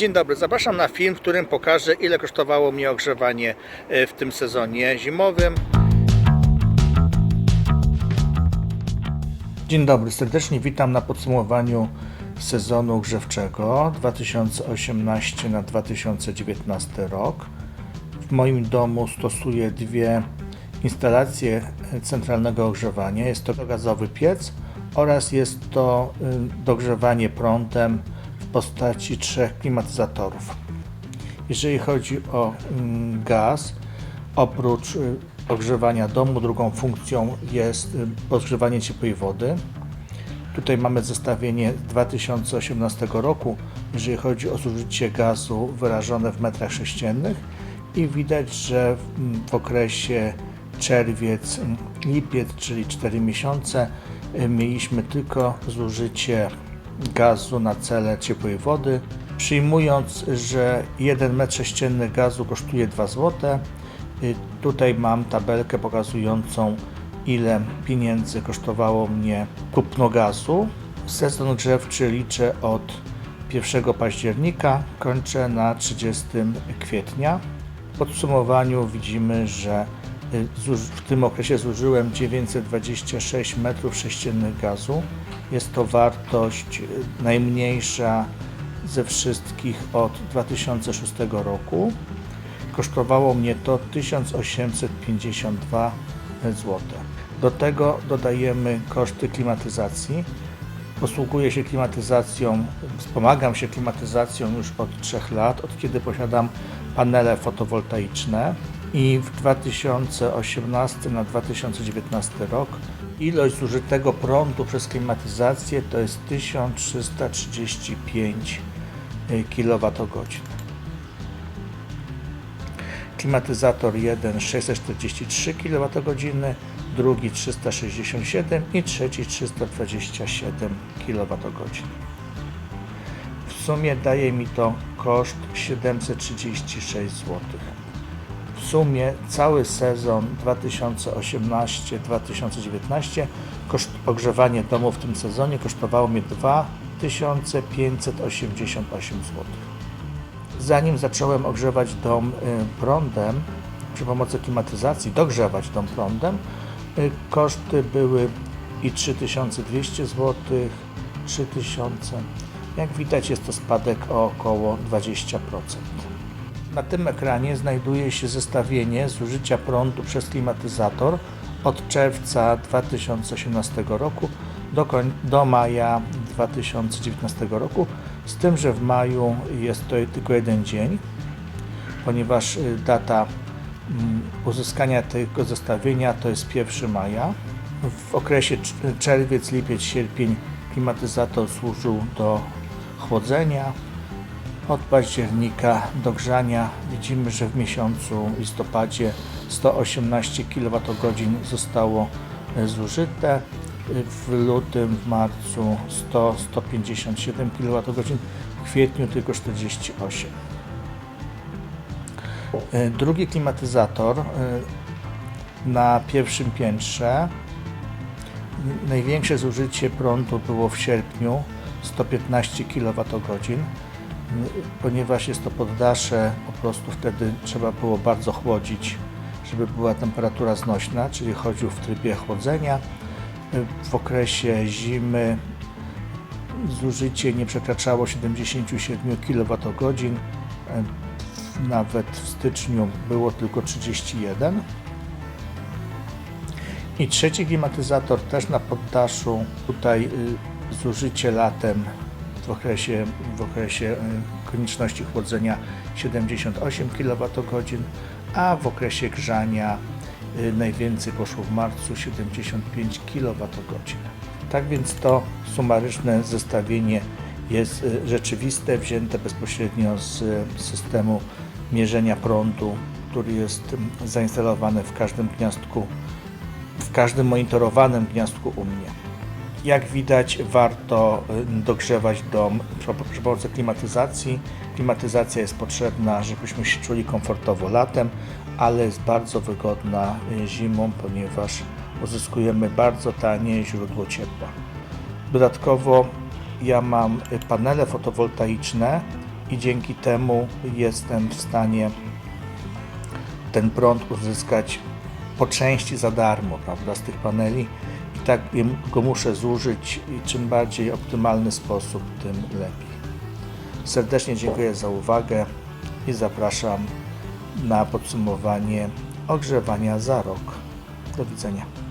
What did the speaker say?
Dzień dobry, zapraszam na film, w którym pokażę ile kosztowało mnie ogrzewanie e, w tym sezonie zimowym. Dzień dobry, serdecznie witam na podsumowaniu sezonu grzewczego 2018 na 2019 rok. W moim domu stosuję dwie instalacje centralnego ogrzewania. Jest to gazowy piec oraz jest to y, dogrzewanie prądem postaci trzech klimatyzatorów. Jeżeli chodzi o mm, gaz, oprócz y, ogrzewania domu, drugą funkcją jest y, podgrzewanie ciepłej wody. Tutaj mamy zestawienie z 2018 roku, jeżeli chodzi o zużycie gazu wyrażone w metrach sześciennych i widać, że w- w okresie czerwiec, lipiec, czyli 4 miesiące, y, mieliśmy tylko zużycie gazu na cele ciepłej wody. Przyjmując, że 1 metr sześcienny gazu kosztuje 2 zł, y, tutaj mam tabelkę pokazującą ile pieniędzy kosztowało mnie kupno gazu. Sezon grzewczy liczę od 1 października, kończę na 30 kwietnia. W podsumowaniu widzimy, że w tym okresie zużyłem 926 m3 gazu. Jest to wartość y, najmniejsza ze wszystkich od 2006 roku. Kosztowało mnie to 1852 zł. Do tego dodajemy koszty klimatyzacji. Posługuję się klimatyzacją, wspomagam się klimatyzacją już od 3 lat, od kiedy posiadam panele fotowoltaiczne i w 2018 na 2019 rok ilość zużytego prądu przez klimatyzację to jest 1335 kWh. Klimatyzator 1 643 kWh, drugi 367 i trzeci 327 kWh. W sumie daje mi to koszt 736 zł. Sumie cały sezon 2018-2019 koszt ogrzewanie domu w tym sezonie kosztowało mnie 2588 zł. Zanim zacząłem ogrzewać dom y, prądem przy pomocy klimatyzacji, dogrzewać dom prądem, y, koszty były i 3200 zł, 3000. Jak widać jest to spadek o około 20%. Na tym ekranie znajduje się zestawienie zużycia prądu przez klimatyzator od czerwca 2018 roku do, do maja 2019 roku, z tym, że w maju jest to tylko jeden dzień, ponieważ y, data mm, uzyskania tego zestawienia to jest 1 maja. W okresie cz- czerwiec, lipiec, sierpień klimatyzator służył do chłodzenia, od października do grzania widzimy, że w miesiącu listopadzie 118 kWh zostało e, zużyte, w lutym, w marcu 100-157 kWh, w kwietniu tylko 48. E, Drugi klimatyzator e, na pierwszym piętrze. Największe zużycie prądu było w sierpniu 115 kWh ponieważ jest to poddasze, po prostu wtedy trzeba było bardzo chłodzić, żeby była temperatura znośna, czyli chodził w trybie chłodzenia. W okresie zimy zużycie nie przekraczało 77 kWh, nawet w styczniu było tylko 31. I trzeci klimatyzator też na poddaszu, tutaj y, zużycie latem w okresie, w okresie y, konieczności chłodzenia 78 kWh, a w okresie grzania y, najwięcej poszło w marcu 75 kWh. Tak więc to sumaryczne zestawienie jest y, rzeczywiste, wzięte bezpośrednio z systemu mierzenia prądu, który jest zainstalowany w każdym gniazdku, w każdym monitorowanym gniazdku u mnie. Jak widać, warto y, dogrzewać dom przy pomocy klimatyzacji. Klimatyzacja jest potrzebna, żebyśmy się czuli komfortowo latem, ale jest bardzo wygodna y, zimą, ponieważ uzyskujemy bardzo tanie źródło ciepła. Dodatkowo ja mam y, panele fotowoltaiczne i dzięki temu jestem w stanie ten prąd uzyskać po części za darmo, prawda, z tych paneli tak go muszę zużyć i czym bardziej optymalny sposób, tym lepiej. Serdecznie dziękuję za uwagę i zapraszam na podsumowanie ogrzewania za rok. Do widzenia.